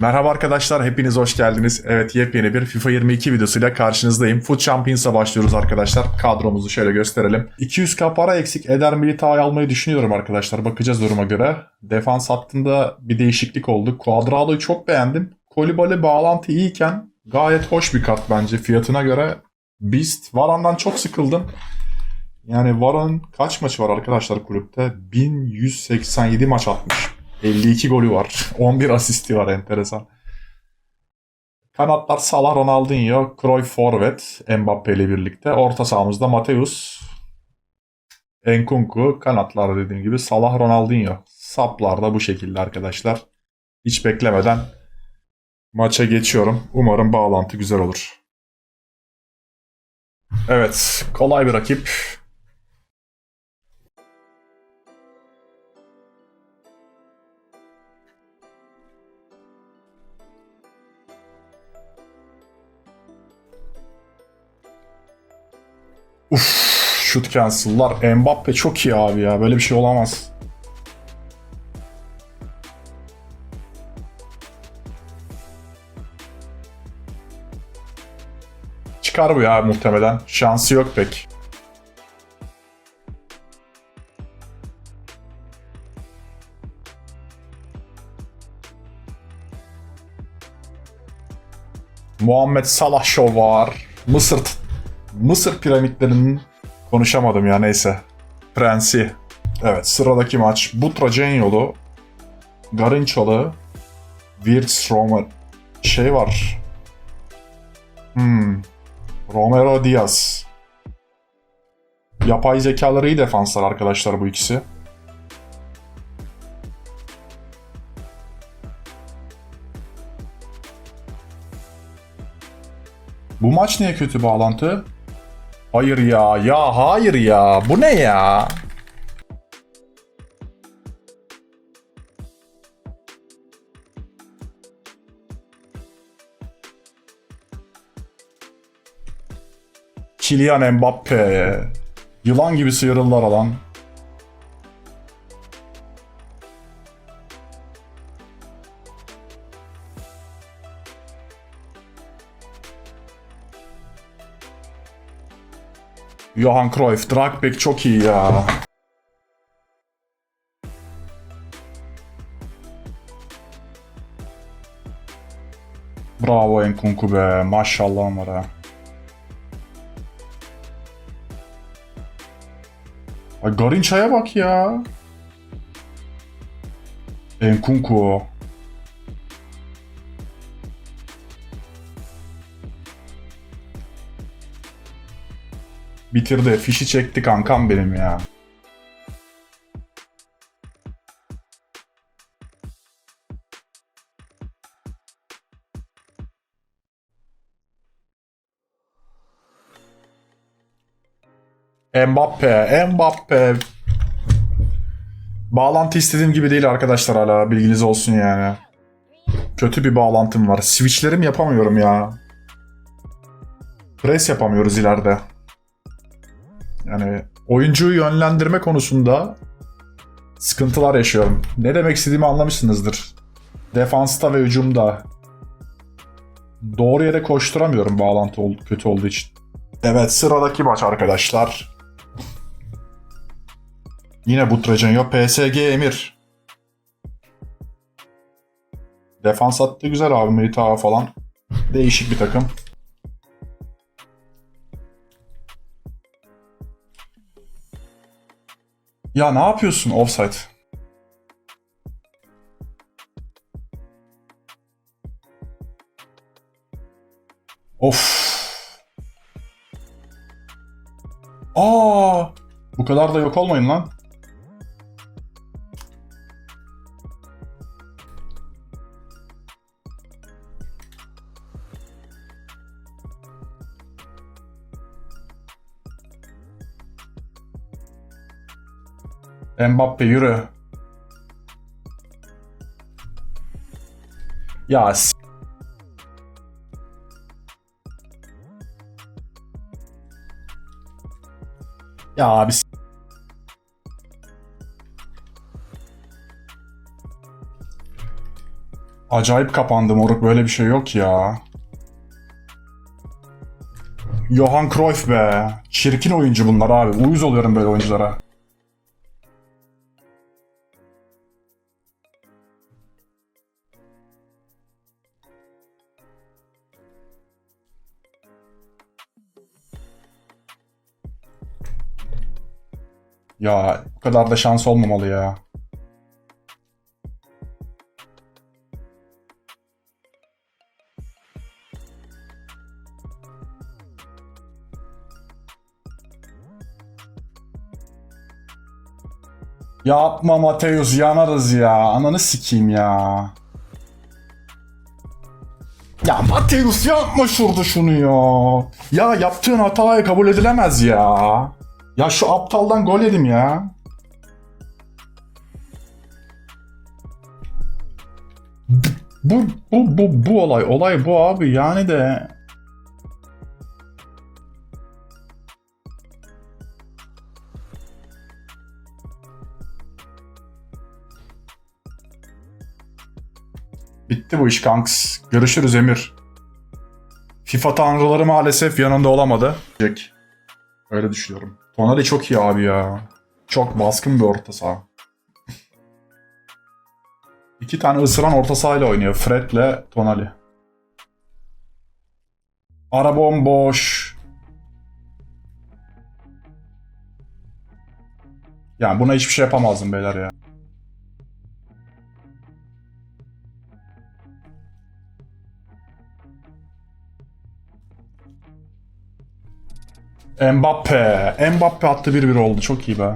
Merhaba arkadaşlar, hepiniz hoş geldiniz. Evet, yepyeni bir FIFA 22 videosuyla karşınızdayım. Foot Champions'a başlıyoruz arkadaşlar. Kadromuzu şöyle gösterelim. 200k para eksik Eder Militao'yu almayı düşünüyorum arkadaşlar. Bakacağız duruma göre. Defans hattında bir değişiklik oldu. Quadrado'yu çok beğendim. Kolibali bağlantı iyiyken gayet hoş bir kart bence fiyatına göre. Beast, Varan'dan çok sıkıldım. Yani Varan kaç maçı var arkadaşlar kulüpte? 1187 maç atmış. 52 golü var. 11 asisti var enteresan. Kanatlar Salah, Ronaldinho, Cruyff forvet Mbappe ile birlikte. Orta sahamızda Mateus, Enkunku, kanatlar dediğim gibi Salah, Ronaldinho. Saplar da bu şekilde arkadaşlar. Hiç beklemeden maça geçiyorum. Umarım bağlantı güzel olur. Evet, kolay bir rakip. Cancel'lar. Mbappe çok iyi abi ya. Böyle bir şey olamaz. Çıkar bu ya muhtemelen. Şansı yok pek. Muhammed Salah Show var. Mısır Mısır piramitlerinin konuşamadım ya neyse. Prensi. Evet sıradaki maç Butra Cenyolu, Garinçalı, Wirtz Romer şey var. Hmm. Romero Diaz. Yapay zekaları iyi defanslar arkadaşlar bu ikisi. Bu maç niye kötü bağlantı? Hayır ya, ya hayır ya. Bu ne ya? Kylian Mbappe. Yılan gibi sıyrıldılar alan. Johan Cruyff, Dragbeck çok iyi ya. Bravo Enkunku be. Maşallah ha. Ay Garinça'ya bak ya. Enkunku. Bitirdi. Fişi çekti kankam benim ya. Mbappe, Mbappe. Bağlantı istediğim gibi değil arkadaşlar hala bilginiz olsun yani. Kötü bir bağlantım var. Switchlerim yapamıyorum ya. Press yapamıyoruz ileride. Yani oyuncuyu yönlendirme konusunda sıkıntılar yaşıyorum. Ne demek istediğimi anlamışsınızdır. Defansta ve hücumda doğru yere koşturamıyorum bağlantı kötü olduğu için. Evet sıradaki maç arkadaşlar. Yine Butracenyo PSG Emir. Defans attı güzel abi Militao falan. Değişik bir takım. Ya ne yapıyorsun offside? Of. Aa! Bu kadar da yok olmayın lan. Mbappe yürü. Ya Ya abi Acayip kapandı moruk böyle bir şey yok ya. Johan Cruyff be. Çirkin oyuncu bunlar abi. Uyuz oluyorum böyle oyunculara. Ya bu kadar da şans olmamalı ya. Yapma Mateus yanarız ya. Ananı sikeyim ya. Ya Mateus yapma şurada şunu ya. Ya yaptığın hataya kabul edilemez ya. Ya şu aptaldan gol yedim ya. Bu bu bu bu olay olay bu abi yani de Bitti bu iş kanks. Görüşürüz Emir. FIFA tanrıları maalesef yanında olamadı. Öyle düşünüyorum. Tonali çok iyi abi ya. Çok baskın bir orta saha. İki tane ısıran orta sahayla oynuyor. Fred'le Tonali. Ara bomboş. Yani buna hiçbir şey yapamazdım beyler ya. Mbappe. Mbappe attı 1-1 oldu. Çok iyi be.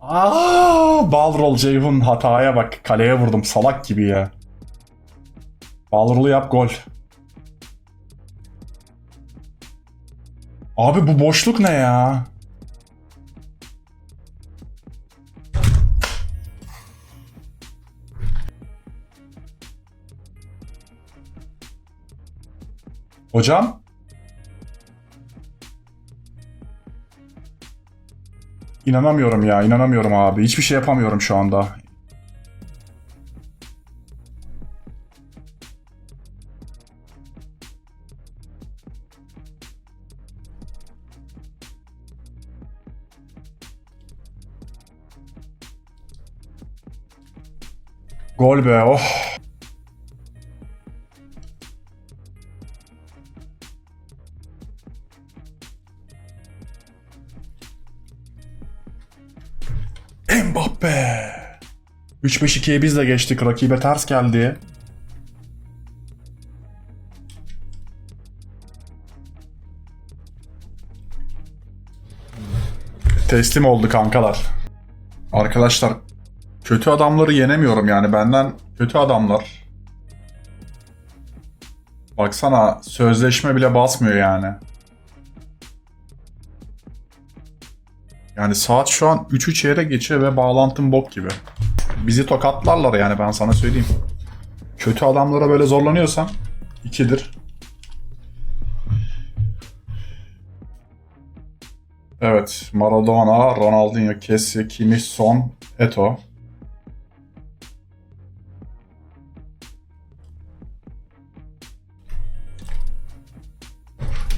Aa, Balrol Ceyhun hataya bak. Kaleye vurdum salak gibi ya. Balrol'u yap gol. Abi bu boşluk ne ya? Hocam? İnanamıyorum ya, inanamıyorum abi. Hiçbir şey yapamıyorum şu anda. Gol be, oh. 3-5-2'ye biz de geçtik. Rakibe ters geldi. Teslim oldu kankalar. Arkadaşlar kötü adamları yenemiyorum yani benden kötü adamlar. Baksana sözleşme bile basmıyor yani. Yani saat şu an 3'ü çeyrek geçiyor ve bağlantım bok gibi. Bizi tokatlarlar yani ben sana söyleyeyim. Kötü adamlara böyle zorlanıyorsan ikidir. Evet, Maradona, Ronaldinho, Kessie, Kimmich, Son, Eto.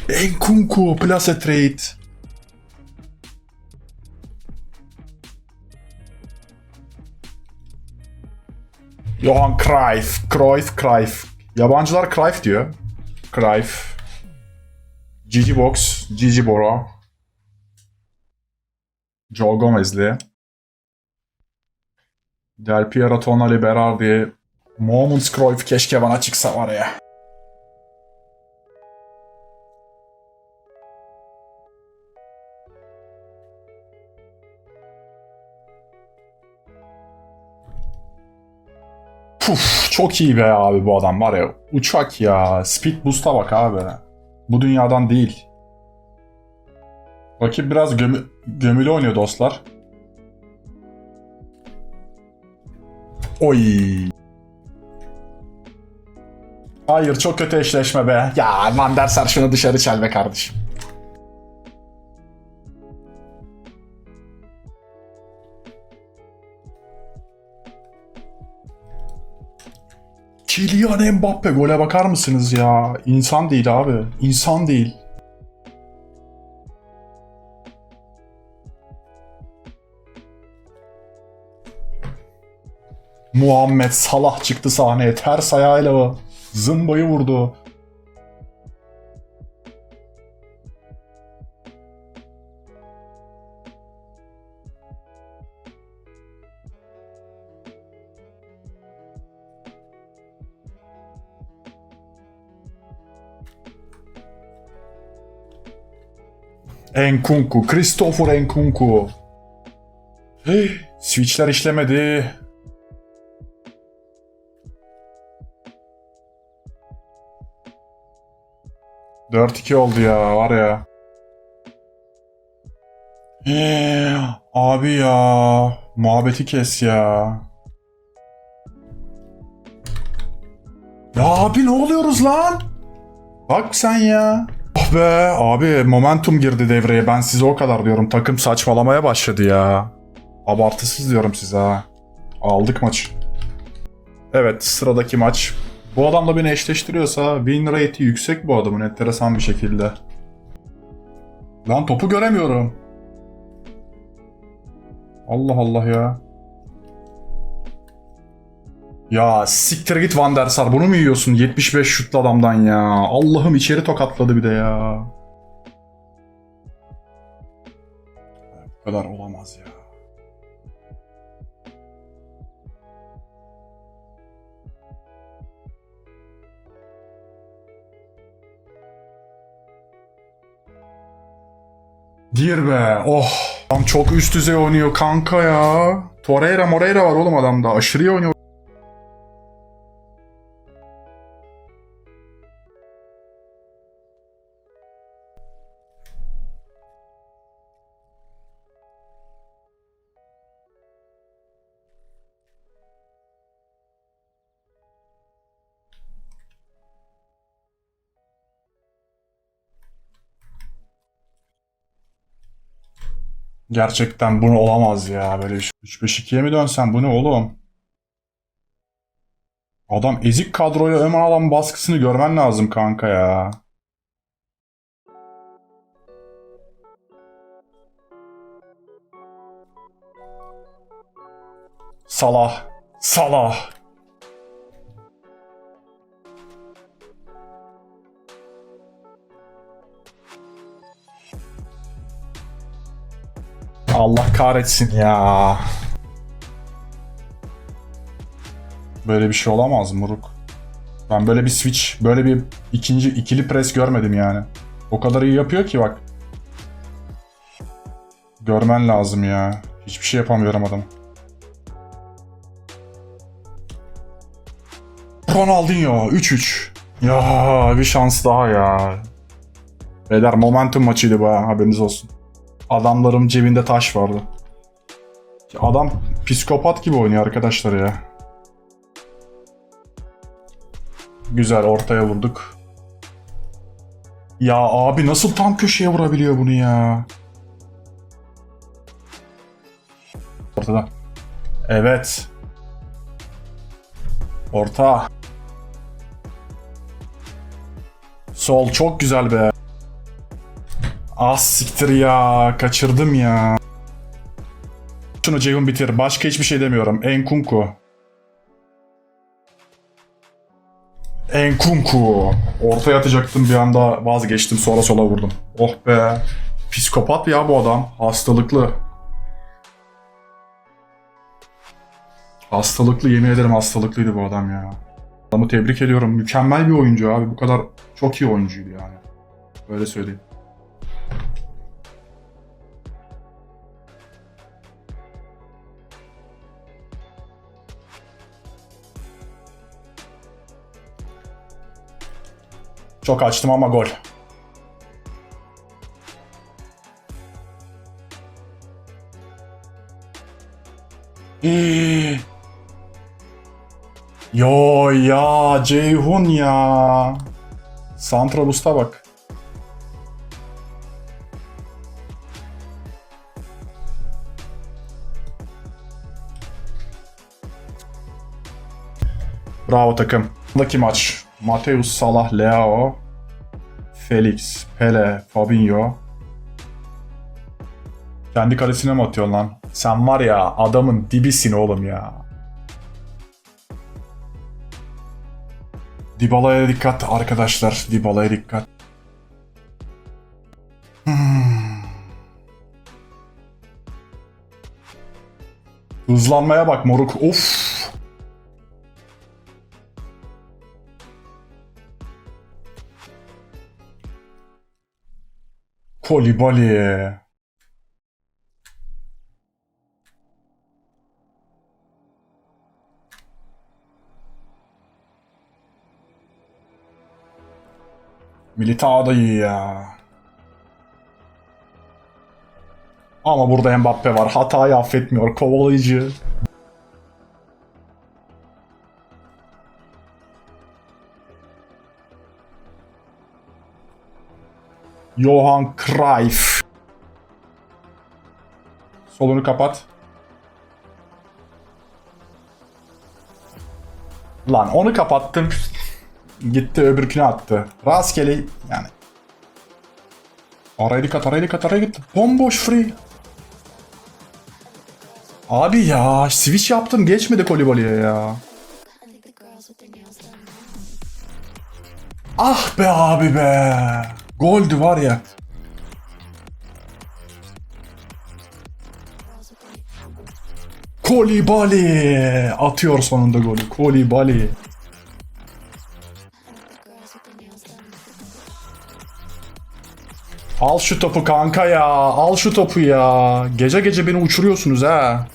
Enkunku, Place Trade. Johan Cruyff, Cruyff, Cruyff. Yabancılar Cruyff diyor. Cruyff. Gigi Box, Gigi Bora. Joe Gomez'li. Del Piero Tonali Berardi. Moments Cruyff keşke bana çıksa var ya. Puf, çok iyi be abi bu adam var ya. Uçak ya. Speed boost'a bak abi. Bu dünyadan değil. Rakip biraz gömü gömülü oynuyor dostlar. Oy. Hayır çok kötü eşleşme be. Ya Van şunu dışarı çel be kardeşim. Kylian Mbappe gole bakar mısınız ya? İnsan değil abi. İnsan değil. Muhammed Salah çıktı sahneye. Ters ayağıyla zımbayı vurdu. Enkunku, Christopher Enkunku. Switchler işlemedi. Dört iki oldu ya var ya. Ee, abi ya muhabbeti kes ya. Ya abi ne oluyoruz lan? Bak sen ya. Oh be abi momentum girdi devreye. Ben size o kadar diyorum. Takım saçmalamaya başladı ya. Abartısız diyorum size ha. Aldık maçı. Evet sıradaki maç. Bu adamla beni eşleştiriyorsa win rate'i yüksek bu adamın enteresan bir şekilde. Lan topu göremiyorum. Allah Allah ya. Ya siktir git Van der Sar bunu mu yiyorsun 75 şutlu adamdan ya. Allah'ım içeri tokatladı bir de ya. Bu kadar olamaz ya. Dir be. Oh. Adam çok üst düzey oynuyor kanka ya. Torreira Moreira var oğlum adamda. Aşırı iyi oynuyor. Gerçekten bunu olamaz ya. Böyle bir şey. 3-5-2'ye mi dönsen bu ne oğlum? Adam ezik kadroya Ömer alan baskısını görmen lazım kanka ya. Salah. Salah. Allah kahretsin ya. Böyle bir şey olamaz Muruk. Ben böyle bir switch, böyle bir ikinci ikili pres görmedim yani. O kadar iyi yapıyor ki bak. Görmen lazım ya. Hiçbir şey yapamıyorum adam. Ronaldinho 3-3. Ya bir şans daha ya. Beyler momentum maçıydı bu ha, haberiniz olsun. Adamların cebinde taş vardı. Adam psikopat gibi oynuyor arkadaşlar ya. Güzel ortaya vurduk. Ya abi nasıl tam köşeye vurabiliyor bunu ya? Ortada. Evet. Orta. Sol çok güzel be. Ah siktir ya. Kaçırdım ya. Şunu Ceyhun bitir. Başka hiçbir şey demiyorum. Enkunku. Enkunku. Ortaya atacaktım bir anda vazgeçtim sonra sola vurdum. Oh be. Psikopat ya bu adam. Hastalıklı. Hastalıklı yemin ederim hastalıklıydı bu adam ya. Adamı tebrik ediyorum. Mükemmel bir oyuncu abi. Bu kadar çok iyi oyuncuydu yani. Böyle söyleyeyim. Çok açtım ama gol. Yo ya Ceyhun ya. Santrobus'ta bak. Bravo takım. Buradaki maç. Mateus Salah, Leao, Felix, Pele, Fabinho. Kendi kalesine mi atıyorsun lan? Sen var ya adamın dibisin oğlum ya. Dybala'ya dikkat arkadaşlar. Dybala'ya dikkat. Hmm. Hızlanmaya bak moruk. Of. Kolibali. Militao da ya. Ama burada Mbappe var. Hatayı affetmiyor. Kovalayıcı. Johan Cruyff. Solunu kapat. Lan onu kapattım. Gitti öbürkünü attı. Rastgele yani. Araya dikkat, araya dikkat, araya dikkat. Bomboş free. Abi ya switch yaptım geçmedi Kolibali'ye ya. Ah be abi be. Goldü var ya. Kolibali atıyor sonunda golü. Kolibali. Al şu topu kanka ya. Al şu topu ya. Gece gece beni uçuruyorsunuz ha.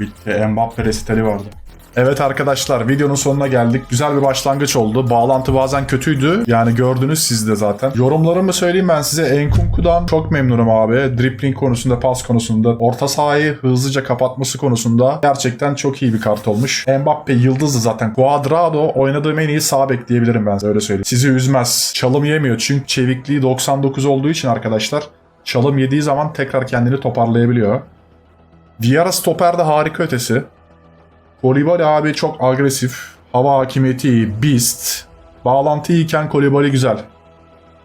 Bitti. Mbappe resitali vardı. Evet arkadaşlar videonun sonuna geldik. Güzel bir başlangıç oldu. Bağlantı bazen kötüydü. Yani gördünüz siz de zaten. Yorumlarımı söyleyeyim ben size. Enkunku'dan çok memnunum abi. Dribbling konusunda, pas konusunda, orta sahayı hızlıca kapatması konusunda gerçekten çok iyi bir kart olmuş. Mbappe yıldızdı zaten. Cuadrado oynadığım en iyi sağ bek diyebilirim ben öyle söyleyeyim. Sizi üzmez. Çalım yemiyor çünkü çevikliği 99 olduğu için arkadaşlar çalım yediği zaman tekrar kendini toparlayabiliyor. Vieira stoperde harika ötesi. Kolibali abi çok agresif. Hava hakimiyeti iyi. Beast. Bağlantı iyiyken Kolibali güzel.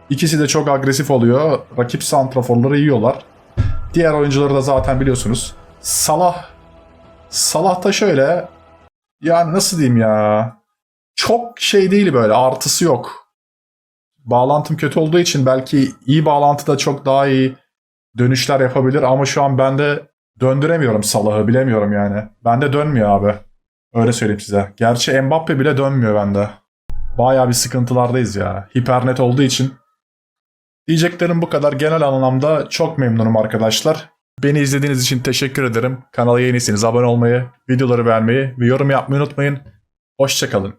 İkisi de çok agresif oluyor. Rakip santraforları yiyorlar. Diğer oyuncuları da zaten biliyorsunuz. Salah. Salah da şöyle. Yani nasıl diyeyim ya. Çok şey değil böyle. Artısı yok. Bağlantım kötü olduğu için belki iyi bağlantıda çok daha iyi dönüşler yapabilir ama şu an ben de döndüremiyorum Salah'ı bilemiyorum yani. Bende dönmüyor abi. Öyle söyleyeyim size. Gerçi Mbappe bile dönmüyor bende. Bayağı bir sıkıntılardayız ya. Hipernet olduğu için. Diyeceklerim bu kadar. Genel anlamda çok memnunum arkadaşlar. Beni izlediğiniz için teşekkür ederim. Kanala yenisiniz. Abone olmayı, videoları beğenmeyi ve yorum yapmayı unutmayın. Hoşçakalın.